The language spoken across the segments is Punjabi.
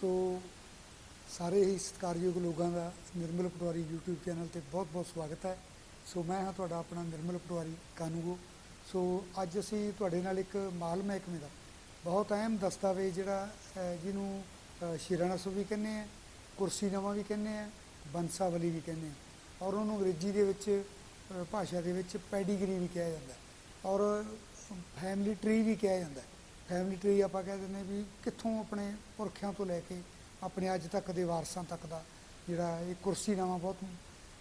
ਸੋ ਸਾਰੇ ਹੀ ਸਤਿਕਾਰਯੋਗ ਲੋਕਾਂ ਦਾ ਨਿਰਮਲ ਪਟਵਾਰੀ YouTube ਚੈਨਲ ਤੇ ਬਹੁਤ-ਬਹੁਤ ਸਵਾਗਤ ਹੈ। ਸੋ ਮੈਂ ਹਾਂ ਤੁਹਾਡਾ ਆਪਣਾ ਨਿਰਮਲ ਪਟਵਾਰੀ ਕਾਨੂੰਗੋ। ਸੋ ਅੱਜ ਅਸੀਂ ਤੁਹਾਡੇ ਨਾਲ ਇੱਕ ਮਾਲ ਮਹਿਕਮੇ ਦਾ ਬਹੁਤ ਅਹਿਮ ਦਸਤਾਵੇਜ਼ ਜਿਹੜਾ ਜਿਹਨੂੰ ਅਹ, ਵੀ ਕਹਿੰਦੇ ਆ ਕੁਰਸੀਨਾਮਾ ਵੀ ਕਹਿੰਦੇ ਆ ਬੰਸਾਵਲੀ ਵੀ ਕਹਿੰਦੇ ਆ ਔਰ ਉਹਨੂੰ ਅੰਗਰੇਜ਼ੀ ਦੇ ਵਿੱਚ ਭਾਸ਼ਾ ਦੇ ਵਿੱਚ ਪੈਡੀਗਰੀ ਵੀ ਕਿਹਾ ਜਾਂਦਾ ਔਰ ਫੈਮਿਲੀ ਟਰੀ ਵੀ ਕਿਹਾ ਜਾਂਦਾ ਫੈਮਿਲੀ ਟਰੀ ਆਪਾਂ ਕਹਿ ਦਿੰਦੇ ਵੀ ਕਿੱਥੋਂ ਆਪਣੇ ਪੁਰਖਿਆਂ ਤੋਂ ਲੈ ਕੇ ਆਪਣੇ ਅੱਜ ਤੱਕ ਦੇ ਵਾਰਸਾਂ ਤੱਕ ਦਾ ਜਿਹੜਾ ਇਹ ਕੁਰਸੀਨਾਮਾ ਬਹੁਤ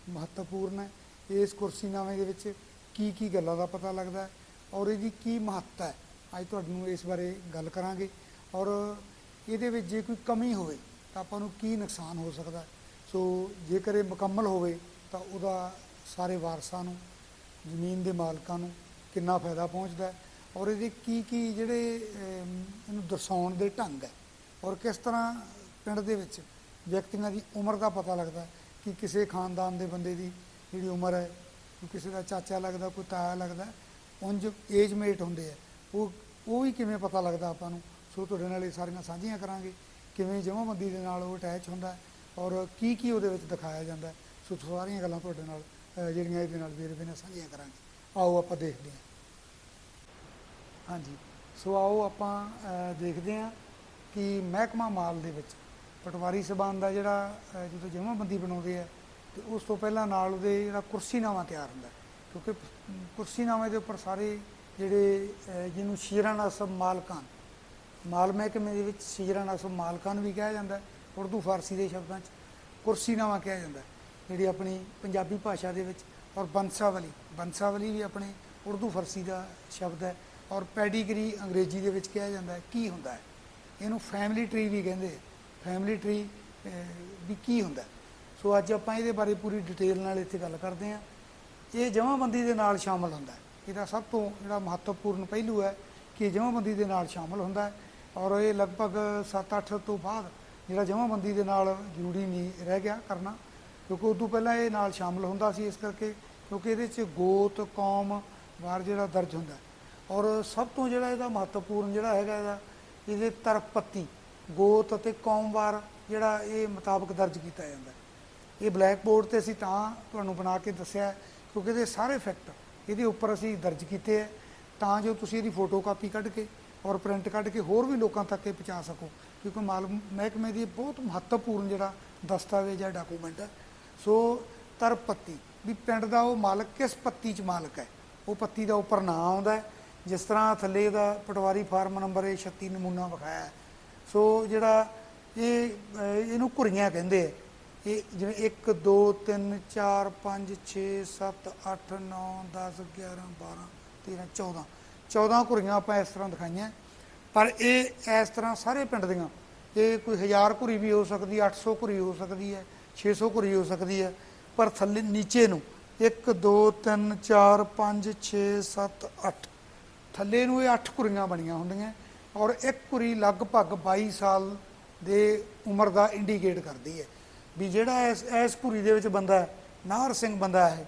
ਮਹੱਤਵਪੂਰਨ ਹੈ। ਇਸ ਕੁਰਸੀਨਾਮੇ ਦੇ ਵਿੱਚ ਕੀ ਕੀ ਗੱਲਾਂ ਦਾ ਪਤਾ ਲੱਗਦਾ ਔਰ ਇਹਦੀ ਕੀ ਮਹੱਤਤਾ ਹੈ? ਅੱਜ ਤੁਹਾਨੂੰ ਇਸ ਬਾਰੇ ਗੱਲ ਕਰਾਂਗੇ ਔਰ ਇਹਦੇ ਵਿੱਚ ਜੇ ਕੋਈ ਕਮੀ ਹੋਵੇ ਤਾਂ ਆਪਾਂ ਨੂੰ ਕੀ ਨੁਕਸਾਨ ਹੋ ਸਕਦਾ ਸੋ ਜੇਕਰ ਇਹ ਮੁਕੰਮਲ ਹੋਵੇ ਤਾਂ ਉਹਦਾ ਸਾਰੇ ਵਾਰਸਾਂ ਨੂੰ, ਜ਼ਮੀਨ ਦੇ ਮਾਲਕਾਂ ਨੂੰ ਕਿੰਨਾ ਫਾਇਦਾ ਪਹੁੰਚਦਾ ਔਰ ਇਹਦੇ ਕੀ ਕੀ ਜਿਹੜੇ ਇਹਨੂੰ ਦਰਸਾਉਣ ਦੇ ਢੰਗ ਹੈ? ਔਰ ਕਿਸ ਤਰ੍ਹਾਂ ਪਿੰਡ ਦੇ ਵਿੱਚ ਵਿਅਕਤੀਆਂ ਦੀ ਉਮਰ ਦਾ ਪਤਾ ਲੱਗਦਾ ਕਿ ਕਿਸੇ ਖਾਨਦਾਨ ਦੇ ਬੰਦੇ ਦੀ ਜਿਹੜੀ ਉਮਰ ਹੈ ਕਿਸੇ ਦਾ ਚਾਚਾ ਲੱਗਦਾ, ਕੋਈ ਤਾਇਆ ਲੱਗਦਾ, ਉਂਝ ਏਜ ਮੇਟ ਹੁੰਦੇ ਆ। ਉਹ ਉਹ ਵੀ ਕਿਵੇਂ ਪਤਾ ਲੱਗਦਾ ਆਪਾਂ ਨੂੰ? ਸੋ ਤੁਹਾਡੇ ਨਾਲ ਇਹ ਸਾਰੀਆਂ ਸਾਂਝੀਆਂ ਕਰਾਂਗੇ ਕਿਵੇਂ ਜਮਾਬੰਦੀ ਦੇ ਨਾਲ ਉਹ ਅਟੈਚ ਹੁੰਦਾ ਔਰ ਕੀ ਕੀ ਉਹਦੇ ਵਿੱਚ ਦਿਖਾਇਆ ਜਾਂਦਾ ਸੋ ਸਾਰੀਆਂ ਗੱਲਾਂ ਤੁਹਾਡੇ ਨਾਲ ਜਿਹੜੀਆਂ ਇਹਦੇ ਨਾਲ ਵੇਰਵੇ ਨਾਲ ਸਾਂਝੀਆਂ ਕਰਾਂਗੇ। ਆਓ ਆਪਾਂ ਦੇਖਦੇ ਹਾਂ। ਹਾਂਜੀ। ਸੋ ਆਓ ਆਪਾਂ ਦੇਖਦੇ ਹਾਂ ਕਿ ਮਹਿਕਮਾ ਮਾਲ ਦੇ ਵਿੱਚ ਪਟਵਾਰੀ ਸਬਾਨ ਦਾ ਜਿਹੜਾ ਅਹ, ਜਦੋਂ ਜਮਾਬੰਦੀ ਬਣਾਉਂਦੇ ਆ ਤੇ ਉਸ ਤੋਂ ਪਹਿਲਾਂ ਨਾਲ ਉਹਦੇ ਜਿਹੜਾ ਕੁਰਸੀਨਾਮਾ ਤਿਆਰ ਹੁੰਦਾ ਕਿਉਂਕਿ ਕੁਰਸੀਨਾਮੇ ਦੇ ਉੱਪਰ ਸਾਰੇ ਜਿਹੜੇ ਜਿਹਨੂੰ ਜਿਹਨੂੰ ਸ਼ੀਰਾਨਾਸਬ ਮਾਲਕਾਨ ਮਾਲ ਮਹਿਕਮੇ ਦੇ ਵਿੱਚ ਸ਼ੀਰਾਨਾਸਬ ਮਾਲਕਾਨ ਵੀ ਕਿਹਾ ਜਾਂਦਾ ਉਰਦੂ ਫਾਰਸੀ ਦੇ ਸ਼ਬਦਾਂ 'ਚ ਕੁਰਸੀਨਾਮਾ ਕਿਹਾ ਜਾਂਦਾ ਜਿਹੜੀ ਆਪਣੀ ਪੰਜਾਬੀ ਭਾਸ਼ਾ ਦੇ ਵਿੱਚ ਔਰ ਬੰਸਾਵਲੀ ਬੰਸਾਵਲੀ ਵੀ ਆਪਣੇ ਉਰਦੂ ਫਾਰਸੀ ਦਾ ਸ਼ਬਦ ਹੈ। ਔਰ ਪੈਡੀਗਰੀ ਅੰਗਰੇਜ਼ੀ ਦੇ ਵਿੱਚ ਕਿਹਾ ਜਾਂਦਾ ਹੈ, ਕੀ ਹੁੰਦਾ ਹੈ? ਇਹਨੂੰ ਫੈਮਿਲੀ ਟਰੀ ਵੀ ਕਹਿੰਦੇ ਫੈਮਿਲੀ ਟਰੀ ਵੀ ਕੀ ਹੁੰਦਾ ਸੋ ਅੱਜ ਆਪਾਂ ਇਹਦੇ ਬਾਰੇ ਪੂਰੀ ਡਿਟੇਲ ਨਾਲ ਇੱਥੇ ਗੱਲ ਕਰਦੇ ਹਾਂ। ਇਹ ਜਮਾਬੰਦੀ ਦੇ ਨਾਲ ਸ਼ਾਮਲ ਹੁੰਦਾ ਹੈ। ਇਹਦਾ ਸਭ ਤੋਂ ਜਿਹੜਾ ਮਹੱਤਵਪੂਰਨ ਪਹਿਲੂ ਹੈ ਕਿ ਇਹ ਜਮਾਬੰਦੀ ਦੇ ਨਾਲ ਸ਼ਾਮਲ ਹੁੰਦਾ ਹੈ ਔਰ ਇਹ ਲਗਭਗ 7-8 ਤੋਂ ਬਾਅਦ ਜਿਹੜਾ ਜਮਾਬੰਦੀ ਦੇ ਨਾਲ ਜ਼ਰੂਰੀ ਨਹੀਂ ਰਹਿ ਗਿਆ ਕਰਨਾ, ਕਿਉਂਕਿ ਉਦੋਂ ਪਹਿਲਾਂ ਇਹ ਨਾਲ ਸ਼ਾਮਲ ਹੁੰਦਾ ਸੀ ਇਸ ਕਰਕੇ, ਕਿਉਂਕਿ ਇਹਦੇ 'ਚ ਗੋਤ, ਕੌਮ, ਵਾਰ ਜਿਹੜਾ ਦਰਜ ਹੁੰਦਾ ਔਰ ਸਭ ਤੋਂ ਜਿਹੜਾ ਇਹਦਾ ਮਹੱਤਵਪੂਰਨ ਜਿਹੜਾ ਹੈਗਾ ਇਹਦਾ, ਇਹਦੇ ਤਰਪਤੀ, ਗੋਤ ਅਤੇ ਕੌਮਵਾਰ ਜਿਹੜਾ ਇਹ ਮੁਤਾਬਕ ਦਰਜ ਕੀਤਾ ਜਾਂਦਾ ਇਹ ਬਲੈਕ ਬੋਰਡ ਤੇ ਅਸੀਂ ਤਾਂ ਤੁਹਾਨੂੰ ਬਣਾ ਕੇ ਦੱਸਿਆ ਕਿਉਂਕਿ ਇਹਦੇ ਸਾਰੇ ਫੈਕਟ ਇਹਦੇ ਉੱਪਰ ਅਸੀਂ ਦਰਜ ਕੀਤੇ ਹੈ। ਤਾਂ ਜੋ ਤੁਸੀਂ ਇਹਦੀ ਫੋਟੋ ਕਾਪੀ ਕੱਢ ਕੇ ਔਰ ਪ੍ਰਿੰਟ ਕੱਢ ਕੇ ਹੋਰ ਵੀ ਲੋਕਾਂ ਤੱਕ ਇਹ ਪਹੁੰਚਾ ਸਕੋ, ਕਿਉਂਕਿ ਮਾਲ ਮਹਿਕਮੇ ਦੀ ਬਹੁਤ ਮਹੱਤਵਪੂਰਨ ਜਿਹੜਾ ਦਸਤਾਵੇਜ਼ ਹੈ ਡਾਕੂਮੈਂਟ ਹੈ। ਸੋ ਤਰਪੱਤੀ, ਵੀ ਪਿੰਡ ਦਾ ਉਹ ਮਾਲਕ ਕਿਸ ਪੱਤੀ 'ਚ ਮਾਲਕ ਹੈ? ਉਹ ਪੱਤੀ ਦਾ ਉੱਪਰ ਨਾਂ ਆਉਂਦਾ ਹੈ ਜਿਸ ਤਰ੍ਹਾਂ ਥੱਲੇ ਦਾ ਪਟਵਾਰੀ ਫਾਰਮ ਨੰਬਰ ਇਹ 36 ਨਮੂਨਾ ਵਿਖਾਇਆ। ਸੋ ਜਿਹੜਾ ਇਹ ਇਹਨੂੰ ਘੁਰੀਆਂ ਕਹਿੰਦੇ ਆ। ਇਹ ਜਿਵੇਂ 1 2 3 4 5 6 7 8 9 10 11 12 13 14 14 ਘੁਰੀਆਂ ਆਪਾਂ ਇਸ ਤਰ੍ਹਾਂ ਦਿਖਾਈਆਂ। ਪਰ ਇਹ ਇਸ ਤਰ੍ਹਾਂ ਸਾਰੇ ਪਿੰਡ ਦੀਆਂ। ਇਹ ਕੋਈ ਹਜ਼ਾਰ ਘੁਰੀ ਵੀ ਹੋ ਸਕਦੀ ਹੈ 800 ਘੁਰੀ ਹੋ ਸਕਦੀ ਹੈ 600 ਘੁਰੀ ਹੋ ਸਕਦੀ ਹੈ। ਪਰ ਥੱਲੇ ਨੀਚੇ ਨੂੰ 1 2 3 4 5 6 7 8 ਥੱਲੇ ਨੂੰ ਇਹ 8 ਕੁਰੀਆਂ ਬਣੀਆਂ ਹੁੰਦੀਆਂ ਔਰ ਇੱਕ ਕੁਰੀ ਲਗਭਗ 22 ਸਾਲ ਦੇ ਉਮਰ ਦਾ ਇੰਡੀਕੇਟ ਕਰਦੀ ਹੈ। ਵੀ ਜਿਹੜਾ ਇਸ ਇਸ ਕੁਰੀ ਦੇ ਵਿੱਚ ਬੰਦਾ ਹੈ, ਨਾਹਰ ਸਿੰਘ ਬੰਦਾ ਹੈ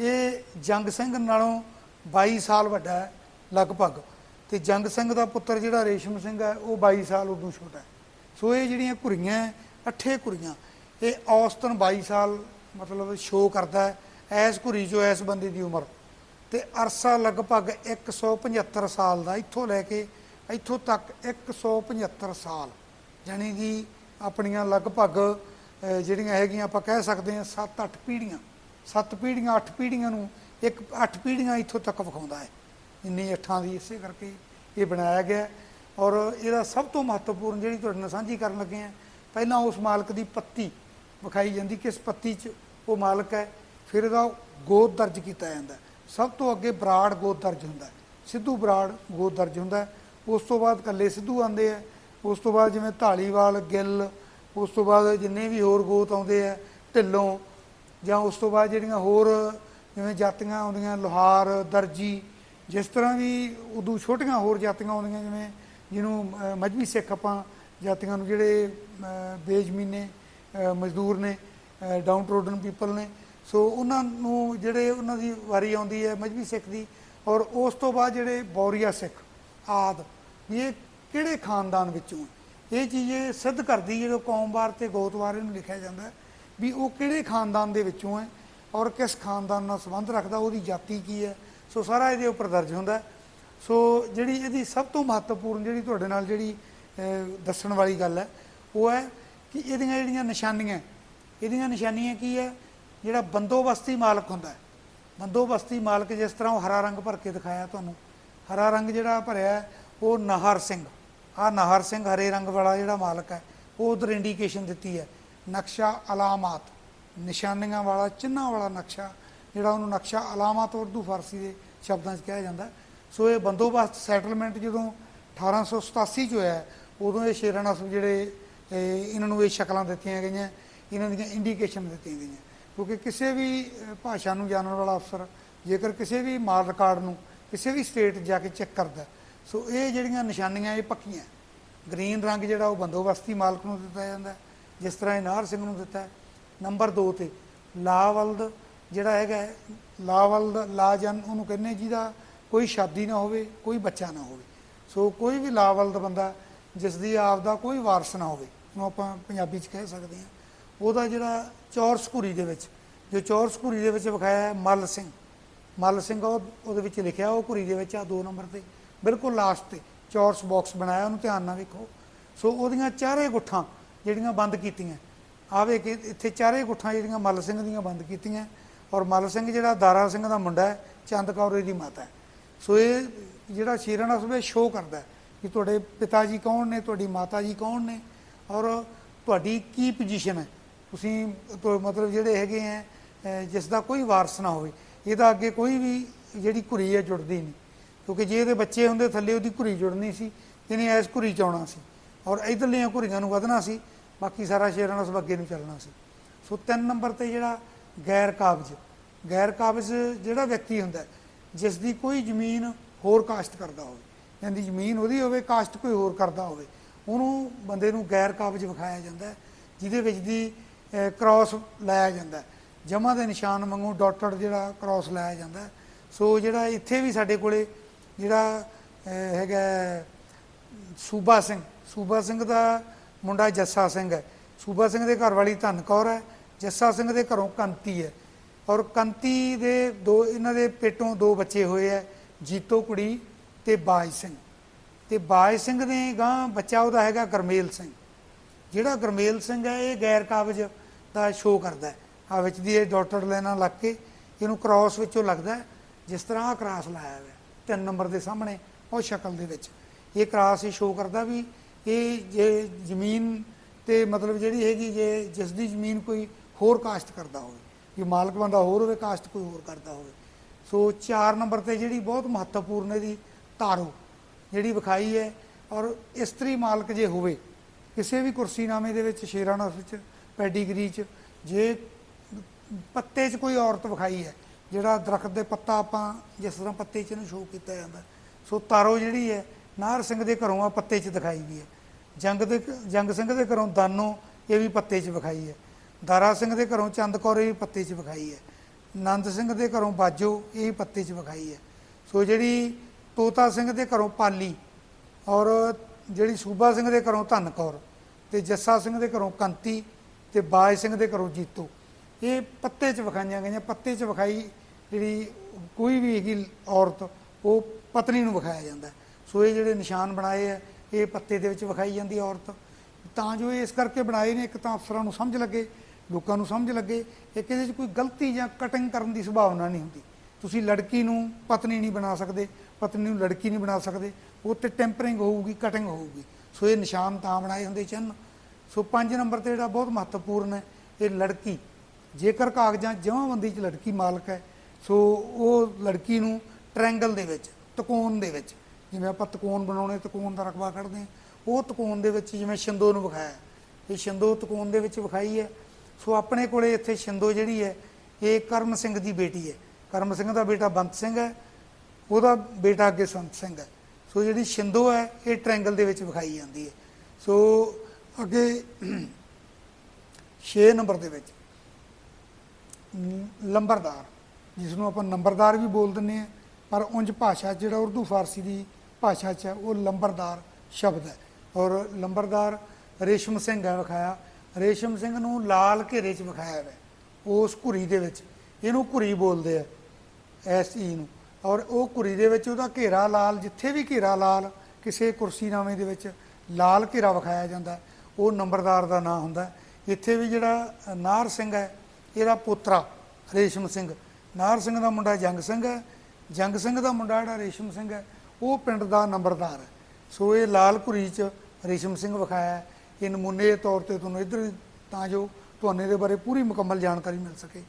ਇਹ ਜੰਗ ਸਿੰਘ ਨਾਲੋਂ 22 ਸਾਲ ਵੱਡਾ ਹੈ ਲਗਭਗ ਤੇ ਜੰਗ ਸਿੰਘ ਦਾ ਪੁੱਤਰ ਜਿਹੜਾ ਰੇਸ਼ਮ ਸਿੰਘ ਹੈ ਉਹ 22 ਸਾਲ ਉਦੋਂ ਛੋਟਾ ਹੈ। ਸੋ ਇਹ ਜਿਹੜੀਆਂ ਕੁਰੀਆਂ ਹੈ, ਅੱਠੇ ਕੁਰੀਆਂ ਇਹ ਔਸਤਨ 22 ਸਾਲ ਮਤਲਬ ਸ਼ੋ ਕਰਦਾ ਹੈ ਐਸ ਕੁਰੀ ਚੋਂ ਇਸ ਬੰਦੇ ਦੀ ਉਮਰ। ਤੇ ਅਰਸਾ ਲਗਭਗ 175 ਸਾਲ ਦਾ ਇੱਥੋਂ ਲੈ ਕੇ ਇੱਥੋਂ ਤੱਕ 175 ਸਾਲ। ਯਾਨੀ ਕਿ ਆਪਣੀਆਂ ਲਗਭਗ ਜਿਹੜੀਆਂ ਹੈਗੀਆਂ ਆਪਾਂ ਕਹਿ ਸਕਦੇ ਹਾਂ 7-8 ਪੀੜ੍ਹੀਆਂ 7 ਪੀੜ੍ਹੀਆਂ 8 ਪੀੜ੍ਹੀਆਂ ਨੂੰ ਇੱਕ 8 ਪੀੜ੍ਹੀਆਂ ਇੱਥੋਂ ਤੱਕ ਵਿਖਾਉਂਦਾ ਹੈ। ਇੰਨੀ ਅੱਠਾਂ ਦੀ ਇਸੇ ਕਰਕੇ ਇਹ ਬਣਾਇਆ ਗਿਆ ਔਰ ਇਹਦਾ ਸਭ ਤੋਂ ਮਹੱਤਵਪੂਰਨ ਜਿਹੜੀ ਤੁਹਾਡੇ ਨਾਲ ਸਾਂਝੀ ਕਰਨ ਲੱਗੇ ਆ ਪਹਿਲਾਂ ਉਸ ਮਾਲਕ ਦੀ ਪੱਤੀ ਵਿਖਾਈ ਜਾਂਦੀ, ਕਿਸ ਪੱਤੀ 'ਚ ਉਹ ਮਾਲਕ ਹੈ, ਫਿਰ ਇਹਦਾ ਗੋਦ ਦਰਜ ਕੀਤਾ ਜਾਂਦਾ ਸਭ ਤੋਂ ਅੱਗੇ ਬਰਾੜ ਗੋਤ ਦਰਜ ਹੁੰਦਾ ਸਿੱਧੂ ਬਰਾੜ ਗੋਤ ਦਰਜ ਹੁੰਦਾ ਉਸ ਤੋਂ ਬਾਅਦ ਕੱਲੇ ਸਿੱਧੂ ਆਉਂਦੇ ਆ ਉਸ ਤੋਂ ਬਾਅਦ ਜਿਵੇਂ ਢਾਲੀਵਾਲ ਗਿੱਲ ਉਸ ਤੋਂ ਬਾਅਦ ਜਿੰਨੇ ਵੀ ਹੋਰ ਗੋਤ ਆਉਂਦੇ ਆ ਢਿੱਲੋਂ ਜਾਂ ਉਸ ਤੋਂ ਬਾਅਦ ਜਿਹੜੀਆਂ ਹੋਰ ਜਿਵੇਂ ਜਾਤੀਆਂ ਆਉਂਦੀਆਂ ਲੋਹਾਰ ਦਰਜੀ ਜਿਸ ਤਰ੍ਹਾਂ ਵੀ ਉਦੋਂ ਛੋਟੀਆਂ ਹੋਰ ਜਾਤੀਆਂ ਆਉਂਦੀਆਂ ਜਿਵੇਂ ਜਿਹਨੂੰ ਅਹ, ਮਜਬੀ ਸਿੱਖ ਆਪਾਂ ਜਾਤੀਆਂ ਨੂੰ ਜਿਹੜੇ ਬੇਜ਼ਮੀਨੇ ਮਜ਼ਦੂਰ ਨੇ ਡਾਊਨ ਟਰੋਡਨ ਪੀਪਲ ਨੇ ਸੋ ਉਹਨਾਂ ਨੂੰ ਜਿਹੜੇ ਉਹਨਾਂ ਦੀ ਵਾਰੀ ਆਉਂਦੀ ਹੈ ਮਜਬੀ ਸਿੱਖ ਦੀ ਔਰ ਉਸ ਤੋਂ ਬਾਅਦ ਜਿਹੜੇ ਬੌਰੀਆ ਸਿੱਖ ਆਦ ਵੀ ਇਹ ਕਿਹੜੇ ਖਾਨਦਾਨ ਵਿੱਚੋਂ ਹੈ? ਇਹ ਚੀਜ਼ ਇਹ ਸਿੱਧ ਕਰਦੀ ਜਦੋਂ ਕੌਮਵਾਰ ਤੇ ਗੋਤਵਾਰ ਇਹਨੂੰ ਲਿਖਿਆ ਜਾਂਦਾ ਵੀ ਉਹ ਕਿਹੜੇ ਖਾਨਦਾਨ ਦੇ ਵਿੱਚੋਂ ਹੈ ਔਰ ਕਿਸ ਖਾਨਦਾਨ ਨਾਲ ਸੰਬੰਧ ਰੱਖਦਾ, ਉਹਦੀ ਜਾਤੀ ਕੀ ਹੈ। ਸੋ ਸਾਰਾ ਇਹਦੇ ਉੱਪਰ ਦਰਜ ਹੁੰਦਾ ਸੋ ਜਿਹੜੀ ਇਹਦੀ ਸਭ ਤੋਂ ਮਹੱਤਵਪੂਰਨ ਜਿਹੜੀ ਤੁਹਾਡੇ ਨਾਲ ਜਿਹੜੀ ਦੱਸਣ ਵਾਲੀ ਗੱਲ ਹੈ, ਉਹ ਹੈ ਕਿ ਇਹਦੀਆਂ ਜਿਹੜੀਆਂ ਨਿਸ਼ਾਨੀਆਂ, ਇਹਦੀਆਂ ਨਿਸ਼ਾਨੀਆਂ ਕੀ ਹੈ? ਜਿਹੜਾ ਬੰਦੋਬਸਤੀ ਮਾਲਕ ਹੁੰਦਾ ਹੈ। ਬੰਦੋਬਸਤੀ ਮਾਲਕ ਜਿਸ ਤਰ੍ਹਾਂ ਉਹ ਹਰਾ ਰੰਗ ਭਰ ਕੇ ਦਿਖਾਇਆ ਤੁਹਾਨੂੰ, ਹਰਾ ਰੰਗ ਜਿਹੜਾ ਭਰਿਆ ਉਹ ਨਾਹਰ ਸਿੰਘ ਆ ਨਹਰ ਸਿੰਘ ਹਰੇ ਰੰਗ ਵਾਲਾ ਜਿਹੜਾ ਮਾਲਕ ਹੈ, ਉਹ ਉਧਰ ਇੰਡੀਕੇਸ਼ਨ ਦਿੱਤੀ ਹੈ, ਨਕਸ਼ਾ ਅਲਾਮਾਤ, ਨਿਸ਼ਾਨੀਆਂ ਵਾਲਾ, ਚਿੰਨ੍ਹਾਂ ਵਾਲਾ ਨਕਸ਼ਾ, ਜਿਹੜਾ ਉਹਨੂੰ ਨਕਸ਼ਾ ਅਲਾਮਾਤ ਉਰਦੂ ਫਾਰਸੀ ਦੇ ਸ਼ਬਦਾਂ 'ਚ ਕਿਹਾ ਜਾਂਦਾ ਸੋ ਇਹ ਬੰਦੋਬਸਤ ਸੈਟਲਮੈਂਟ ਜਦੋਂ 1887 ਚ ਹੋਇਆ ਉਦੋਂ ਇਹ ਸ਼ੇਰਾਂ ਜਿਹੜੇ ਇਹਨਾਂ ਨੂੰ ਇਹ ਸ਼ਕਲਾਂ ਦਿੱਤੀਆਂ ਗਈਆਂ, ਇਹਨਾਂ ਦੀਆਂ ਇੰਡੀਕੇਸ਼ਨ ਦਿੱਤੀਆਂ ਗਈਆਂ। ਕਿਉਂਕਿ ਕਿਸੇ ਵੀ ਭਾਸ਼ਾ ਨੂੰ ਜਾਣਨ ਵਾਲਾ ਅਫਸਰ ਜੇਕਰ ਕਿਸੇ ਵੀ ਮਾਲ ਰਿਕਾਰਡ ਨੂੰ ਕਿਸੇ ਵੀ ਸਟੇਟ ਜਾ ਕੇ ਚੈੱਕ ਕਰਦਾ ਸੋ ਇਹ ਜਿਹੜੀਆਂ ਨਿਸ਼ਾਨੀਆਂ ਇਹ ਪੱਕੀਆਂ ਗ੍ਰੀਨ ਰੰਗ ਜਿਹੜਾ ਉਹ ਬੰਦੋਬਸਤੀ ਮਾਲਕ ਨੂੰ ਦਿੱਤਾ ਜਾਂਦਾ ਜਿਸ ਤਰ੍ਹਾਂ ਇਹ ਨਾਹਰ ਸਿੰਘ ਨੂੰ ਦਿੱਤਾ ਨੰਬਰ 2 ਤੇ ਲਾਵਲਦ ਜਿਹੜਾ ਹੈਗਾ ਹੈ, ਲਾਵਲਦ ਲਾਜਨ ਉਹਨੂੰ ਕਹਿੰਦੇ ਜਿਹਦਾ ਕੋਈ ਸ਼ਾਦੀ ਨਾ ਹੋਵੇ ਕੋਈ ਬੱਚਾ ਨਾ ਹੋਵੇ। ਸੋ ਕੋਈ ਵੀ ਲਾਵਲਦ ਬੰਦਾ ਜਿਸ ਦੀ ਆਪ ਦਾ ਕੋਈ ਵਾਰਸ ਨਾ ਹੋਵੇ ਉਹਨੂੰ ਆਪਾਂ ਪੰਜਾਬੀ 'ਚ ਕਹਿ ਸਕਦੇ ਹਾਂ। ਉਹਦਾ ਜਿਹੜਾ ਚੌਰਸ ਘੁਰੀ ਦੇ ਵਿੱਚ, ਜੋ ਚੌਰਸ ਘੁਰੀ ਦੇ ਵਿੱਚ ਵਿਖਾਇਆ ਹੈ ਮੱਲ ਸਿੰਘ। ਮੱਲ ਸਿੰਘ ਉਹ ਉਹਦੇ ਵਿੱਚ ਲਿਖਿਆ, ਉਹ ਘੁਰੀ ਦੇ ਵਿੱਚ ਆ ਦੋ ਨੰਬਰ ਤੇ। ਬਿਲਕੁਲ ਲਾਸਟ ਤੇ, ਚੌਰਸ ਬਾਕਸ ਬਣਾਇਆ, ਉਹਨੂੰ ਧਿਆਨ ਨਾਲ ਵੇਖੋ। ਸੋ ਉਹਦੀਆਂ ਚਾਰੇ ਗੁੱਠਾਂ ਜਿਹੜੀਆਂ ਬੰਦ ਕੀਤੀਆਂ। ਆਵੇ ਕਿ ਇੱਥੇ ਚਾਰੇ ਗੁੱਠਾਂ ਜਿਹੜੀਆਂ ਮੱਲ ਸਿੰਘ ਦੀਆਂ ਬੰਦ ਕੀਤੀਆਂ। ਔਰ ਮੱਲ ਸਿੰਘ ਜਿਹੜਾ ਦਾਰਾ ਸਿੰਘ ਦਾ ਮੁੰਡਾ ਹੈ, ਚੰਦ ਕੌਰ ਦੀ ਮਾਤਾ ਹੈ। ਸੋ ਇਹ ਜਿਹੜਾ ਸ਼ੇਰਾਂ ਦਾ ਸ਼ੋਅ ਕਰਦਾ ਹੈ ਕਿ ਤੁਹਾਡੇ ਪਿਤਾ ਜੀ ਕੌਣ ਨੇ, ਤੁਹਾਡੀ ਮਾਤਾ ਜੀ ਕੌਣ ਨੇ। ਔਰ ਤੁਹਾਡੀ ਕੀ ਪੋਜੀਸ਼ਨ ਹੈ? ਤੁਸੀਂ ਮਤਲਬ ਜਿਹੜੇ ਹੈਗੇ ਆ ਜਿਸ ਦਾ ਕੋਈ ਵਾਰਸ ਨਾ ਹੋਵੇ, ਇਹਦਾ ਅੱਗੇ ਕੋਈ ਵੀ ਜਿਹੜੀ ਘੁਰੀ ਹੈ ਜੁੜਦੀ ਨਹੀਂ ਕਿਉਂਕਿ ਜੇ ਇਹਦੇ ਬੱਚੇ ਹੁੰਦੇ ਥੱਲੇ ਉਹਦੀ ਘੁਰੀ ਜੁੜਨੀ ਸੀ, ਇਹਨੇ ਐਸ ਘੁਰੀ ਚ ਆਉਣਾ ਸੀ ਔਰ ਇਧਰਲੀਆਂ ਘੁਰੀਆਂ ਨੂੰ ਵਧਣਾ ਸੀ, ਬਾਕੀ ਸਾਰਾ ਸ਼ੇਰਾਂ ਉਸ ਸਭ ਅੱਗੇ ਨੂੰ ਚੱਲਣਾ ਸੀ। ਸੋ ਤਿੰਨ ਨੰਬਰ ਤੇ ਜਿਹੜਾ ਗੈਰ ਕਾਬਜ ਗੈਰ ਕਾਬਜ ਜਿਹੜਾ ਵਿਅਕਤੀ ਹੁੰਦਾ ਜਿਸ ਦੀ ਕੋਈ ਜ਼ਮੀਨ ਹੋਰ ਕਾਸ਼ਤ ਕਰਦਾ ਹੋਵੇ ਜਾਂਦੀ ਜ਼ਮੀਨ ਉਹਦੀ ਹੋਵੇ, ਕਾਸ਼ਤ ਕੋਈ ਹੋਰ ਕਰਦਾ ਹੋਵੇ, ਉਹਨੂੰ ਬੰਦੇ ਨੂੰ ਗੈਰ ਕਾਬਜ ਵਿਖਾਇਆ ਜਾਂਦਾ, ਜਿਹਦੇ ਵਿੱਚ ਦੀ ਕ੍ਰਾਸ ਲਾਇਆ ਜਾਂਦਾ ਜਮਾ ਦੇ ਨਿਸ਼ਾਨ ਵਾਂਗੂ ਡਾਟਡ ਜਿਹੜਾ ਕ੍ਰਾਸ ਲਾਇਆ ਜਾਂਦਾ ਸੋ ਜਿਹੜਾ ਇੱਥੇ ਵੀ ਸਾਡੇ ਕੋਲੇ ਜਿਹੜਾ ਹੈਗਾ ਸੂਬਾ ਸਿੰਘ। ਸੂਬਾ ਸਿੰਘ ਦਾ ਮੁੰਡਾ ਜੱਸਾ ਸਿੰਘ ਹੈ। ਸੂਬਾ ਸਿੰਘ ਦੇ ਘਰ ਵਾਲੀ ਧਨ ਕੌਰ ਹੈ। ਜੱਸਾ ਸਿੰਘ ਦੇ ਘਰੋਂ ਕੰਤੀ ਹੈ। ਔਰ ਕੰਤੀ ਦੇ ਦੋ, ਇਹਨਾਂ ਦੇ ਪੇਟੋਂ ਦੋ ਬੱਚੇ ਹੋਏ ਹੈ, ਜੀਤੋ ਕੁੜੀ ਤੇ ਬਾਜ ਸਿੰਘ। ਤੇ ਬਾਜ ਸਿੰਘ ਦੇ ਗਾਂ ਬੱਚਾ ਉਹਦਾ ਹੈਗਾ ਗਰਮੇਲ ਸਿੰਘ। ਜਿਹੜਾ ਗਰਮੇਲ ਸਿੰਘ ਹੈ, ਇਹ ਗੈਰ ਕਾਬਜ ਦਾ ਸ਼ੋਅ ਕਰਦਾ ਹੈ। ਆ ਵਿੱਚ ਦੀ ਇਹ ਡਾਟਡ ਲਾਈਨਾਂ ਲੱਗ ਕੇ ਇਹਨੂੰ ਕ੍ਰਾਸ ਵਿੱਚੋਂ ਲੱਗਦਾ ਜਿਸ ਤਰ੍ਹਾਂ ਆ ਕ੍ਰਾਸ ਲਾਇਆ ਹੋਇਆ ਤਿੰਨ ਨੰਬਰ ਦੇ ਸਾਹਮਣੇ, ਉਹ ਸ਼ਕਲ ਦੇ ਵਿੱਚ। ਇਹ ਕ੍ਰਾਸ ਹੀ ਸ਼ੋਅ ਕਰਦਾ ਵੀ ਇਹ ਜੇ ਜ਼ਮੀਨ ਤੇ ਮਤਲਬ ਜਿਹੜੀ ਹੈਗੀ ਜੇ ਜਿਸ ਦੀ ਜ਼ਮੀਨ ਕੋਈ ਹੋਰ ਕਾਸ਼ਤ ਕਰਦਾ ਹੋਵੇ ਕਿ ਮਾਲਕ ਬੰਦਾ ਹੋਰ ਹੋਵੇ ਕਾਸ਼ਤ ਕੋਈ ਹੋਰ ਕਰਦਾ ਹੋਵੇ। ਸੋ 4 ਨੰਬਰ ਤੇ ਜਿਹੜੀ ਬਹੁਤ ਮਹੱਤਵਪੂਰਨ ਇਹਦੀ ਤਾਰੋ ਜਿਹੜੀ ਵਿਖਾਈ ਹੈ, ਔਰ ਇਸਤਰੀ ਮਾਲਕ ਜੇ ਹੋਵੇ ਕਿਸੇ ਵੀ ਕੁਰਸੀਨਾਮੇ ਦੇ ਵਿੱਚ ਸ਼ੇਰਾਨਸ ਵਿੱਚ, ਪੈਡੀਗਰੀ ਚ, ਜੇ ਪੱਤੇ 'ਚ ਕੋਈ ਔਰਤ ਵਿਖਾਈ ਹੈ, ਜਿਹੜਾ ਦਰਖਤ ਦੇ ਪੱਤਾ ਆਪਾਂ ਜਿਸ ਤਰ੍ਹਾਂ ਪੱਤੇ 'ਚ ਇਹਨੂੰ ਸ਼ੋਅ ਕੀਤਾ ਜਾਂਦਾ, ਸੋ ਤਾਰੋ ਜਿਹੜੀ ਹੈ, ਨਾਹਰ ਸਿੰਘ ਦੇ ਘਰੋਂ ਆ ਪੱਤੇ 'ਚ ਦਿਖਾਈ ਗਈ ਹੈ। ਜੰਗ ਦੇ, ਜੰਗ ਸਿੰਘ ਦੇ ਘਰੋਂ ਦਾਨੋ ਇਹ ਵੀ ਪੱਤੇ 'ਚ ਵਿਖਾਈ ਹੈ। ਦਾਰਾ ਸਿੰਘ ਦੇ ਘਰੋਂ ਚੰਦ ਕੌਰ ਇਹ ਵੀ ਪੱਤੇ 'ਚ ਵਿਖਾਈ ਹੈ। ਨੰਦ ਸਿੰਘ ਦੇ ਘਰੋਂ ਬਾਜੋ ਇਹ ਵੀ ਪੱਤੇ 'ਚ ਵਿਖਾਈ ਹੈ। ਸੋ ਜਿਹੜੀ ਤੋਤਾ ਸਿੰਘ ਦੇ ਘਰੋਂ ਪਾਲੀ ਔਰ ਜਿਹੜੀ ਸੂਬਾ ਸਿੰਘ ਦੇ ਘਰੋਂ ਧੰਨ ਕੌਰ ਤੇ ਜੱਸਾ ਸਿੰਘ ਦੇ ਘਰੋਂ ਕੰਤੀ ਤੇ ਬਾਜ ਸਿੰਘ ਦੇ ਘਰੋਂ ਜੀਤੋ। ਇਹ ਪੱਤੇ 'ਚ ਵਿਖਾਈਆਂ ਗਈਆਂ, ਪੱਤੇ 'ਚ ਵਿਖਾਈ ਜਿਹੜੀ ਕੋਈ ਵੀ ਹੈਗੀ ਔਰਤ, ਉਹ ਪਤਨੀ ਨੂੰ ਵਿਖਾਇਆ ਜਾਂਦਾ। ਸੋ ਇਹ ਜਿਹੜੇ ਨਿਸ਼ਾਨ ਬਣਾਏ ਆ, ਇਹ ਪੱਤੇ ਦੇ ਵਿੱਚ ਵਿਖਾਈ ਜਾਂਦੀ ਔਰਤ। ਤਾਂ ਜੋ ਇਸ ਕਰਕੇ ਬਣਾਏ ਨੇ, ਇੱਕ ਤਾਂ ਅਫਸਰਾਂ ਨੂੰ ਸਮਝ ਲੱਗੇ, ਲੋਕਾਂ ਨੂੰ ਸਮਝ ਲੱਗੇ, ਇੱਕ ਇਹਦੇ 'ਚ ਕੋਈ ਗਲਤੀ ਜਾਂ ਕਟਿੰਗ ਕਰਨ ਦੀ ਸੰਭਾਵਨਾ ਨਹੀਂ ਹੁੰਦੀ। ਤੁਸੀਂ ਲੜਕੀ ਨੂੰ ਪਤਨੀ ਨਹੀਂ ਬਣਾ ਸਕਦੇ, ਪਤਨੀ ਨੂੰ ਲੜਕੀ ਨਹੀਂ ਬਣਾ ਸਕਦੇ, ਉਹ ਤੇ ਟੈਂਪਰਿੰਗ ਹੋਊਗੀ ਕਟਿੰਗ ਹੋਊਗੀ। ਸੋ ਇਹ ਨਿਸ਼ਾਨ ਤਾਂ ਬਣਾਏ ਹੁੰਦੇ ਚੰਨ ਸੋ 5 ਨੰਬਰ ਤੇ ਜਿਹੜਾ ਬਹੁਤ ਮਹੱਤਵਪੂਰਨ ਹੈ, ਇਹ ਲੜਕੀ। ਜੇਕਰ ਕਾਗਜ਼ਾਂ ਜਮਾਂਬੰਦੀ 'ਚ ਲੜਕੀ ਮਾਲਕ ਹੈ, ਸੋ ਉਹ ਲੜਕੀ ਨੂੰ ਟ੍ਰਾਇੰਗਲ ਦੇ ਵਿੱਚ, ਤਕੋਣ ਦੇ ਵਿੱਚ, ਜਿਵੇਂ ਆਪਾਂ ਤਕੋਣ ਬਣਾਉਣੇ, ਤਕੋਣ ਦਾ ਰਕਬਾ ਕੱਢਦੇ ਹਾਂ, ਉਹ ਤਕੋਣ ਦੇ ਵਿੱਚ ਜਿਵੇਂ ਛਿੰਦੋ ਨੂੰ ਵਿਖਾਇਆ। ਇਹ ਛਿੰਦੋ ਤਕੋਣ ਦੇ ਵਿੱਚ ਵਿਖਾਈ ਹੈ। ਸੋ ਆਪਣੇ ਕੋਲੇ ਇੱਥੇ ਛਿੰਦੋ ਜਿਹੜੀ ਹੈ, ਇਹ ਕਰਮ ਸਿੰਘ ਦੀ ਬੇਟੀ ਹੈ। ਕਰਮ ਸਿੰਘ ਦਾ ਬੇਟਾ ਬੰਤ ਸਿੰਘ ਹੈ। ਉਹਦਾ ਬੇਟਾ ਅੱਗੇ ਸੰਤ ਸਿੰਘ ਹੈ। ਸੋ ਜਿਹੜੀ ਛਿੰਦੋ ਹੈ ਇਹ ਟ੍ਰਾਇੰਗਲ ਦੇ ਵਿੱਚ ਵਿਖਾਈ ਜਾਂਦੀ ਹੈ। ਸੋ ਅੱਗੇ 6 ਨੰਬਰ ਦੇ ਵਿੱਚ ਲੰਬਰਦਾਰ ਜਿਸ ਨੂੰ ਆਪਾਂ ਨੰਬਰਦਾਰ ਵੀ ਬੋਲ ਦਿੰਦੇ ਆ ਪਰ ਉਂਝ ਭਾਸ਼ਾ ਜਿਹੜਾ ਉਰਦੂ ਫਾਰਸੀ ਦੀ ਭਾਸ਼ਾ 'ਚ ਹੈ, ਉਹ ਲੰਬਰਦਾਰ ਸ਼ਬਦ ਹੈ। ਔਰ ਲੰਬਰਦਾਰ ਰੇਸ਼ਮ ਸਿੰਘ ਹੈ ਵਿਖਾਇਆ। ਰੇਸ਼ਮ ਸਿੰਘ ਨੂੰ ਲਾਲ ਘੇਰੇ 'ਚ ਵਿਖਾਇਆ ਹੈ। ਉਸ ਘੁਰੀ ਦੇ ਵਿੱਚ ਇਹਨੂੰ ਘੁਰੀ ਬੋਲਦੇ ਆ ਇਸ ਚੀਜ਼ ਨੂੰ। ਔਰ ਉਹ ਘੁਰੀ ਦੇ ਵਿੱਚ ਉਹਦਾ ਘੇਰਾ ਲਾਲ, ਜਿੱਥੇ ਵੀ ਘੇਰਾ ਲਾਲ, ਕਿਸੇ ਕੁਰਸੀਨਾਮੇ ਦੇ ਵਿੱਚ ਲਾਲ ਘੇਰਾ ਵਿਖਾਇਆ ਜਾਂਦਾ ਉਹ ਨੰਬਰਦਾਰ ਦਾ ਨਾਂ ਹੁੰਦਾ ਇੱਥੇ ਵੀ ਜਿਹੜਾ ਨਾਰ ਸਿੰਘ ਹੈ, ਇਹਦਾ ਪੋਤਰਾ ਰੇਸ਼ਮ ਸਿੰਘ। ਨਾਰ ਸਿੰਘ ਦਾ ਮੁੰਡਾ ਜੰਗ ਸਿੰਘ ਹੈ। ਜੰਗ ਸਿੰਘ ਦਾ ਮੁੰਡਾ ਜਿਹੜਾ ਰੇਸ਼ਮ ਸਿੰਘ ਹੈ, ਉਹ ਪਿੰਡ ਦਾ ਨੰਬਰਦਾਰ ਹੈ। ਸੋ ਇਹ ਲਾਲ ਘੁਰੀ ਚ ਰੇਸ਼ਮ ਸਿੰਘ ਵਿਖਾਇਆ ਇਹ ਨਮੂਨੇ ਦੇ ਤੌਰ ਤੇ ਤੁਹਾਨੂੰ ਇੱਧਰ ਤਾਂ ਜੋ ਤੁਹਾਨੂੰ ਇਹਦੇ ਬਾਰੇ ਪੂਰੀ ਮੁਕੰਮਲ ਜਾਣਕਾਰੀ ਮਿਲ ਸਕੇ।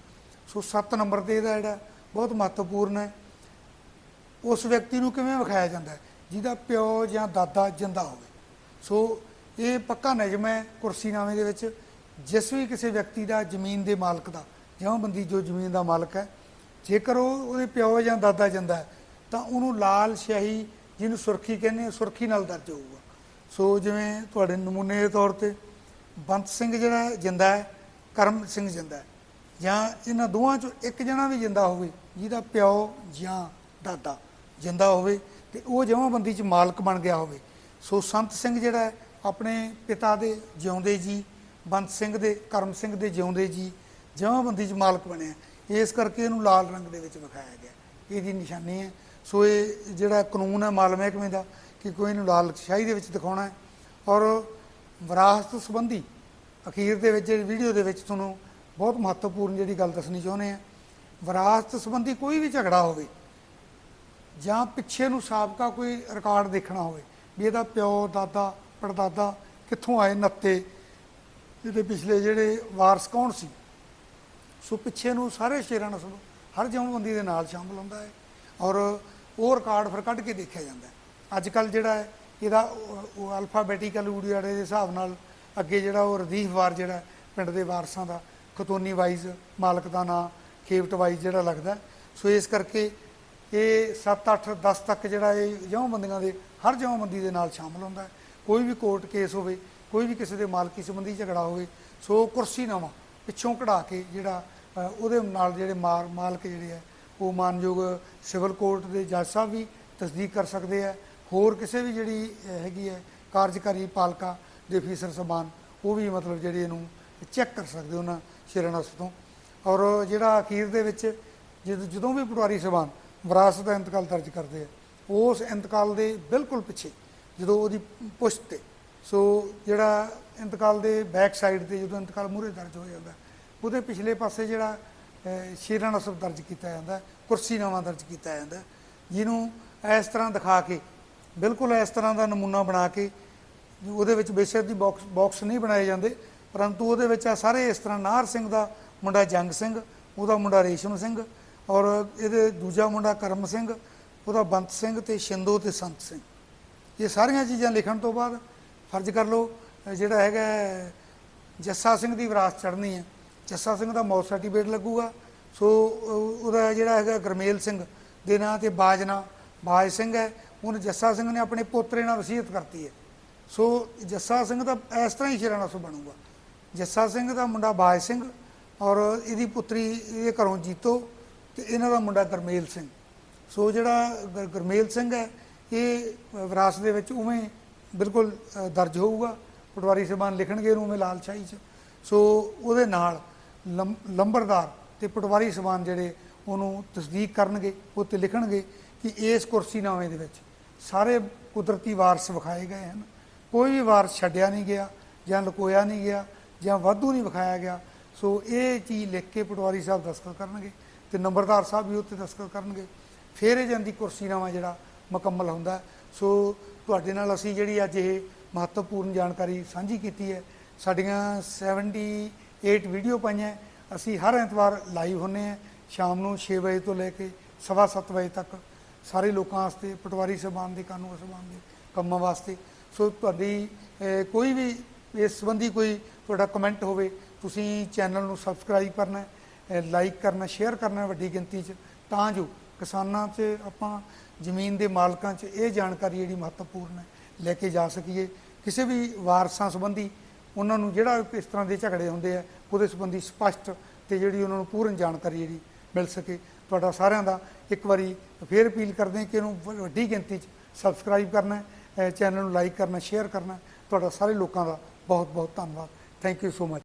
ਸੋ 7 ਨੰਬਰ ਤੇ ਇਹਦਾ ਜਿਹੜਾ ਬਹੁਤ ਮਹੱਤਵਪੂਰਨ ਹੈ। ਉਸ ਵਿਅਕਤੀ ਨੂੰ ਕਿਵੇਂ ਵਿਖਾਇਆ ਜਾਂਦਾ ਹੈ? ਜਿਹਦਾ ਪਿਓ ਜਾਂ ਦਾਦਾ ਜਿੰਦਾ ਹੋਵੇ। ਸੋ ਇਹ ਪੱਕਾ ਨਜ਼ਮ ਹੈ ਕੁਰਸੀਨਾਮੇ ਦੇ ਵਿੱਚ। ਜਿਸ ਵੀ ਕਿਸੇ ਵਿਅਕਤੀ ਦਾ ਜ਼ਮੀਨ ਦੇ ਮਾਲਕ ਦਾ ਜਾਂ ਬੰਦੀ ਜੋ ਜ਼ਮੀਨ ਦਾ ਮਾਲਕ ਹੈ, ਜੇਕਰ ਉਹ ਉਹਦੇ ਪਿਓ ਜਾਂ ਦਾਦਾ ਜਿੰਦਾ ਹੈ, ਤਾਂ ਉਹਨੂੰ ਲਾਲ ਸ਼ਾਹੀ ਜਿਹਨੂੰ ਸੁਰਖੀ ਕਹਿੰਦੇ ਸੁਰਖੀ ਨਾਲ ਦਰਜ ਹੋਊਗਾ। ਸੋ ਜਿਵੇਂ ਤੁਹਾਡੇ ਨਮੂਨੇ ਦੇ ਤੌਰ ਤੇ ਬੰਤ ਸਿੰਘ ਜਿਹੜਾ ਜਿੰਦਾ ਹੈ, ਕਰਮ ਸਿੰਘ ਜਿੰਦਾ ਹੈ, ਜਾਂ ਇਹਨਾਂ ਦੋਵਾਂ ਚੋਂ ਇੱਕ ਜਣਾ ਵੀ ਜਿੰਦਾ ਹੋਵੇ, ਜਿਹਦਾ ਪਿਓ ਜਾਂ ਦਾਦਾ। ਜਿੰਦਾ ਹੋਵੇ ਤੇ ਉਹ ਜਮਾਂਬੰਦੀ ਚ ਮਾਲਕ ਬਣ ਗਿਆ ਹੋਵੇ। ਸੋ ਸੰਤ ਸਿੰਘ ਜਿਹੜਾ ਆਪਣੇ ਪਿਤਾ ਦੇ ਜਿਉਂਦੇ ਜੀ, ਬੰਤ ਸਿੰਘ ਦੇ, ਕਰਮ ਸਿੰਘ ਦੇ ਜਿਉਂਦੇ ਜੀ, ਜਮਾਂਬੰਦੀ ਚ ਮਾਲਕ ਬਣਿਆ। ਇਸ ਕਰਕੇ ਇਹਨੂੰ ਲਾਲ ਰੰਗ ਦੇ ਵਿੱਚ ਵਿਖਾਇਆ ਗਿਆ। ਇਹਦੀ ਨਿਸ਼ਾਨੀ ਹੈ। ਸੋ ਇਹ ਜਿਹੜਾ ਕਾਨੂੰਨ ਹੈ ਮਾਲ ਮਹਿਕਮੇ ਦਾ ਕਿ ਕੋਈ ਨੂੰ ਲਾਲ ਸ਼ਾਹੀ ਦੇ ਵਿੱਚ ਦਿਖਾਉਣਾ ਹੈ। ਔਰ ਵਿਰਾਸਤ ਸੰਬੰਧੀ ਅਖੀਰ ਦੇ ਵਿੱਚ, ਜਿਹੜੀ ਵੀਡੀਓ ਦੇ ਵਿੱਚ ਤੁਹਾਨੂੰ ਬਹੁਤ ਮਹੱਤਵਪੂਰਨ ਜਿਹੜੀ ਗੱਲ ਦੱਸਣੀ ਚਾਹੁੰਦੇ ਆ ਵਿਰਾਸਤ ਸੰਬੰਧੀ ਕੋਈ ਵੀ ਝਗੜਾ ਹੋਵੇ ਜਾਂ ਪਿੱਛੇ ਨੂੰ ਸਾਬਕਾ ਕੋਈ ਰਿਕਾਰਡ ਦੇਖਣਾ ਹੋਵੇ, ਵੀ ਇਹਦਾ ਪਿਓ, ਦਾਦਾ, ਪੜਦਾਦਾ ਕਿੱਥੋਂ ਆਏ ਨੱਤੇ ਇਹਦੇ ਪਿਛਲੇ ਜਿਹੜੇ ਵਾਰਸ ਕੌਣ ਸੀ? ਸੋ ਪਿੱਛੇ ਨੂੰ ਸਾਰੇ ਸ਼ੇਰਾਂ ਨਸਲ ਹਰ ਜਮ੍ਹਾਂਬੰਦੀ ਦੇ ਨਾਲ ਸ਼ਾਮਲ ਹੁੰਦਾ ਹੈ ਔਰ ਉਹ ਰਿਕਾਰਡ ਫਿਰ ਕੱਢ ਕੇ ਦੇਖਿਆ ਜਾਂਦਾ ਅੱਜ ਕੱਲ ਜਿਹੜਾ ਹੈ, ਇਹਦਾ ਅਲਫਾਬੈਟੀਕਲ ਊੜੀਆੜੇ ਦੇ ਹਿਸਾਬ ਨਾਲ ਅੱਗੇ ਜਿਹੜਾ ਉਹ ਰਦੀਫ ਵਾਰ ਜਿਹੜਾ ਪਿੰਡ ਦੇ ਵਾਰਸਾਂ ਦਾ, ਖਤੋਨੀ ਵਾਈਜ਼, ਮਾਲਕ ਦਾ ਨਾਂ ਖੇਵਟ ਵਾਈਜ਼ ਜਿਹੜਾ ਲੱਗਦਾ ਸੋ ਇਸ ਕਰਕੇ ਇਹ 7 8 10 ਤੱਕ ਜਿਹੜਾ ਇਹ ਜਮ੍ਹਾਂਬੰਦੀਆਂ ਦੇ, ਹਰ ਜਮ੍ਹਾਂਬੰਦੀ ਦੇ ਨਾਲ ਸ਼ਾਮਲ ਹੁੰਦਾ ਹੈ। ਕੋਈ ਵੀ ਕੋਰਟ ਕੇਸ ਹੋਵੇ, ਕੋਈ ਵੀ ਕਿਸੇ ਦੇ ਮਾਲਕੀ ਸੰਬੰਧੀ ਝਗੜਾ ਹੋਵੇ, ਸੋ ਕੁਰਸੀਨਾਮਾ ਪਿੱਛੋਂ ਕਢਾ ਕੇ ਜਿਹੜਾ ਉਹਦੇ ਨਾਲ ਜਿਹੜੇ ਮਾਰ, ਮਾਲਕ ਜਿਹੜੇ ਆ ਉਹ ਮਾਨਯੋਗ ਸਿਵਲ ਕੋਰਟ ਦੇ ਜੱਜ ਸਾਹਿਬ ਵੀ ਤਸਦੀਕ ਕਰ ਸਕਦੇ ਆ ਹੋਰ ਕਿਸੇ ਵੀ ਜਿਹੜੀ ਹੈਗੀ ਹੈ ਕਾਰਜਕਾਰੀ ਪਾਲਕਾ ਦੇ ਫੀਸਰ ਸਮਾਨ, ਉਹ ਵੀ ਮਤਲਬ ਜਿਹੜੇ ਇਹਨੂੰ ਚੈੱਕ ਕਰ ਸਕਦੇ ਉਹਨਾਂ ਸ਼ਿਰਨਸ ਤੋਂ। ਔਰ ਜਿਹੜਾ ਅਖੀਰ ਦੇ ਵਿੱਚ, ਜਦ, ਜਦੋਂ ਵੀ ਪਟਵਾਰੀ ਸਭਾਨ ਵਿਰਾਸਤ ਦਾ ਇੰਤਕਾਲ ਦਰਜ ਕਰਦੇ ਆ। ਉਸ ਇੰਤਕਾਲ ਦੇ ਬਿਲਕੁਲ ਪਿੱਛੇ, ਜਦੋਂ ਉਹਦੀ ਪੁਸ਼ਤ ਤੇ, ਸੋ ਜਿਹੜਾ ਇੰਤਕਾਲ ਦੇ ਬੈਕ ਸਾਈਡ ਤੇ ਜਦੋਂ ਇੰਤਕਾਲ ਮੂਹਰੇ ਦਰਜ ਹੋ ਜਾਂਦਾ, ਉਹਦੇ ਪਿਛਲੇ ਪਾਸੇ ਜਿਹੜਾ ਸ਼ੇਰਾਂ ਨਸਬ ਦਰਜ ਕੀਤਾ ਜਾਂਦਾ, ਕੁਰਸੀਨਾਮਾ ਦਰਜ ਕੀਤਾ ਜਾਂਦਾ, ਜਿਹਨੂੰ ਇਸ ਤਰ੍ਹਾਂ ਦਿਖਾ ਕੇ, ਬਿਲਕੁਲ ਇਸ ਤਰ੍ਹਾਂ ਦਾ ਨਮੂਨਾ ਬਣਾ ਕੇ, ਉਹਦੇ ਵਿੱਚ ਬੇਸ਼ੱਕ ਦੀ ਬਾਕਸ ਬਾਕਸ ਨਹੀਂ ਬਣਾਏ ਜਾਂਦੇ, ਪਰੰਤੂ ਉਹਦੇ ਵਿੱਚ ਆ ਸਾਰੇ ਇਸ ਤਰ੍ਹਾਂ ਨਾਰ ਸਿੰਘ ਦਾ ਮੁੰਡਾ ਜੰਗ ਸਿੰਘ, ਉਹਦਾ ਮੁੰਡਾ ਰੇਸ਼ਮ ਸਿੰਘ ਔਰ ਇਹਦੇ ਦੂਜਾ ਮੁੰਡਾ ਕਰਮ ਸਿੰਘ, ਉਹਦਾ ਬੰਤ ਸਿੰਘ ਤੇ ਸ਼ਿੰਦੋ ਤੇ ਸੰਤ ਸਿੰਘ। ਇਹ ਸਾਰੀਆਂ ਚੀਜ਼ਾਂ ਲਿਖਣ ਤੋਂ ਬਾਅਦ ਫਰਜ਼ ਕਰ ਲਓ ਜਿਹੜਾ ਹੈਗਾ ਜੱਸਾ ਸਿੰਘ ਦੀ ਵਿਰਾਸਤ ਚੜ੍ਹਨੀ ਹੈ। ਜੱਸਾ ਸਿੰਘ ਦਾ ਮੌਤ ਸਰਟੀਫਿਕੇਟ ਲੱਗੂਗਾ। ਸੋ ਉਹਦਾ ਜਿਹੜਾ ਹੈਗਾ ਗਰਮੇਲ ਸਿੰਘ ਦੇ ਨਾਂ ਤੇ ਬਾਜਨਾ ਬਾਜ ਸਿੰਘ ਹੈ। ਉਹਨੇ ਜੱਸਾ ਸਿੰਘ ਨੇ ਆਪਣੇ ਪੋਤਰੇ ਨਾਲ ਵਸੀਅਤ ਕਰਤੀ ਹੈ। ਸੋ, ਜੱਸਾ ਸਿੰਘ ਦਾ ਇਸ ਤਰ੍ਹਾਂ ਹੀ ਸ਼ੇਰਾਣਾ ਸੋ ਬਣੂਗਾ। ਜੱਸਾ ਸਿੰਘ ਦਾ ਮੁੰਡਾ ਬਾਜ ਸਿੰਘ ਔਰ ਇਹਦੀ ਪੁੱਤਰੀ ਇਹਦੇ ਘਰੋਂ ਜੀਤੋ। ਤੇ ਇਹਨਾਂ ਦਾ ਮੁੰਡਾ ਗਰਮੇਲ ਸਿੰਘ। ਸੋ ਜਿਹੜਾ ਗੁਰ- ਗੁਰਮੇਲ ਸਿੰਘ ਹੈ, ਇਹ ਵਿਰਾਸਤ ਦੇ ਵਿੱਚ ਉਵੇਂ ਬਿਲਕੁਲ ਦਰਜ ਹੋਊਗਾ। ਪਟਵਾਰੀ ਸਾਹਿਬਾਨ ਲਿਖਣਗੇ ਇਹਨੂੰ ਉਵੇਂ ਲਾਲ ਸ਼ਾਹੀ ਚ। ਸੋ ਉਹਦੇ ਨਾਲ ਲੰਮ- ਲੰਬਰਦਾਰ ਤੇ ਪਟਵਾਰੀ ਸਾਹਿਬਾਨ ਜਿਹੜੇ ਉਹਨੂੰ ਤਸਦੀਕ ਕਰਨਗੇ, ਉਹ ਤੇ ਲਿਖਣਗੇ ਕਿ ਇਸ ਕੁਰਸੀਨਾਮੇ ਦੇ ਵਿੱਚ ਸਾਰੇ ਕੁਦਰਤੀ ਵਾਰਸ ਵਿਖਾਏ ਗਏ ਹਨ। ਕੋਈ ਵੀ ਵਾਰਸ ਛੱਡਿਆ ਨਹੀਂ ਗਿਆ ਜਾਂ ਲੁਕੋਇਆ ਨਹੀਂ ਗਿਆ ਜਾਂ ਵਾਧੂ ਨਹੀਂ ਵਿਖਾਇਆ ਗਿਆ। ਸੋ ਇਹ ਚੀਜ਼ ਲਿਖ ਕੇ ਪਟਵਾਰੀ ਸਾਹਿਬ ਦਸਤਖਤ ਕਰਨਗੇ। ਤੇ ਨੰਬਰਦਾਰ ਸਾਹਿਬ ਵੀ ਉੱਥੇ ਦਸਤਖਤ ਕਰਨਗੇ। ਫਿਰ ਇਹ ਜਾਂਦੀ ਕੁਰਸੀਨਾਮਾ ਜਿਹੜਾ ਮੁਕੰਮਲ ਹੁੰਦਾ ਸੋ ਤੁਹਾਡੇ ਨਾਲ ਅਸੀਂ ਜਿਹੜੀ ਅੱਜ ਇਹ ਮਹੱਤਵਪੂਰਨ ਜਾਣਕਾਰੀ ਸਾਂਝੀ ਕੀਤੀ ਹੈ, ਸਾਡੀਆਂ 78 ਵੀਡੀਓ ਪਾਈਆਂ ਅਸੀਂ ਹਰ ਐਤਵਾਰ ਲਾਈਵ ਹੁੰਨੇ ਆ ਸ਼ਾਮ ਨੂੰ 6 ਵਜੇ ਤੋਂ ਲੈ ਕੇ ਸਵਾ ਸੱਤ ਵਜੇ ਤੱਕ। ਸਾਰੇ ਲੋਕਾਂ ਵਾਸਤੇ, ਪਟਵਾਰੀ ਸਭਾਨ ਦੇ, ਕਾਨੂੰਨ ਸਭਾਨ ਦੇ ਕੰਮਾਂ ਵਾਸਤੇ। ਸੋ ਤੁਹਾਡੀ ਕੋਈ ਵੀ ਇਸ ਸੰਬੰਧੀ ਕੋਈ ਤੁਹਾਡਾ ਕਮੈਂਟ ਹੋਵੇ, ਤੁਸੀਂ ਚੈਨਲ ਨੂੰ ਸਬਸਕ੍ਰਾਈਬ ਕਰਨਾ ਹੈ। ਲਾਈਕ ਕਰਨਾ, ਸ਼ੇਅਰ ਕਰਨਾ ਵੱਡੀ ਗਿਣਤੀ 'ਚ, ਤਾਂ ਜੋ ਕਿਸਾਨਾਂ 'ਚ ਆਪਾਂ ਜ਼ਮੀਨ ਦੇ ਮਾਲਕਾਂ 'ਚ ਇਹ ਜਾਣਕਾਰੀ ਜਿਹੜੀ ਮਹੱਤਵਪੂਰਨ ਹੈ, ਲੈ ਕੇ ਜਾ ਸਕੀਏ। ਕਿਸੇ ਵੀ ਵਾਰਸਾਂ ਸੰਬੰਧੀ ਉਹਨਾਂ ਨੂੰ ਜਿਹੜਾ ਇਸ ਤਰ੍ਹਾਂ ਦੇ ਝਗੜੇ ਹੁੰਦੇ ਆ, ਉਹਦੇ ਸੰਬੰਧੀ ਸਪਸ਼ਟ ਤੇ ਜਿਹੜੀ ਉਹਨਾਂ ਨੂੰ ਪੂਰਨ ਜਾਣਕਾਰੀ ਜਿਹੜੀ ਮਿਲ ਸਕੇ। ਤੁਹਾਡਾ ਸਾਰਿਆਂ ਦਾ ਇੱਕ ਵਾਰੀ ਫੇਰ ਅਪੀਲ ਕਰਦੇ ਕਿ ਇਹਨੂੰ ਵੱਡੀ ਗਿਣਤੀ 'ਚ ਸਬਸਕ੍ਰਾਈਬ ਕਰਨਾ ਚੈਨਲ ਨੂੰ ਲਾਈਕ ਕਰਨਾ, ਸ਼ੇਅਰ ਕਰਨਾ। ਤੁਹਾਡਾ ਸਾਰੇ ਲੋਕਾਂ ਦਾ ਬਹੁਤ ਬਹੁਤ ਧੰਨਵਾਦ। Thank you so much.